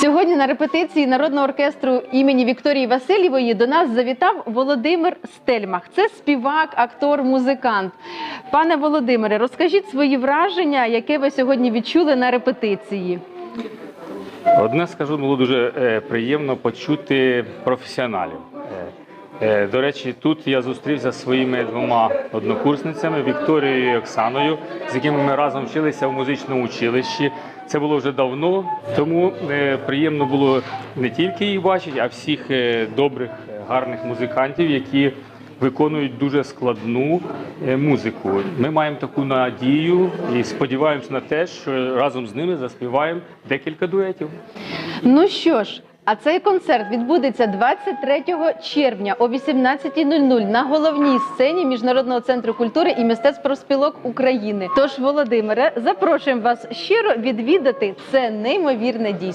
Сьогодні на репетиції народного оркестру імені Вікторії Васильєвої до нас завітав Володимир Стельмах. Це співак, актор, музикант. Пане Володимире, розкажіть свої враження, яке ви сьогодні відчули на репетиції. Одне скажу, було дуже е, приємно почути професіоналів. Е, До речі, тут я зустрівся зі своїми двома однокурсницями Вікторією і Оксаною, з якими ми разом вчилися в музичному училищі. Це було вже давно, тому е, приємно було не тільки їх бачити, а всіх е, добрих, гарних музикантів, які виконують дуже складну музику. Ми маємо таку надію і сподіваємось на те, що разом з ними заспіваємо декілька дуетів. Ну що ж, а цей концерт відбудеться 23 червня о 18.00 на головній сцені Міжнародного центру культури і мистецтв профспілок України. Тож, Володимире, запрошуємо вас щиро відвідати це неймовірне дійство.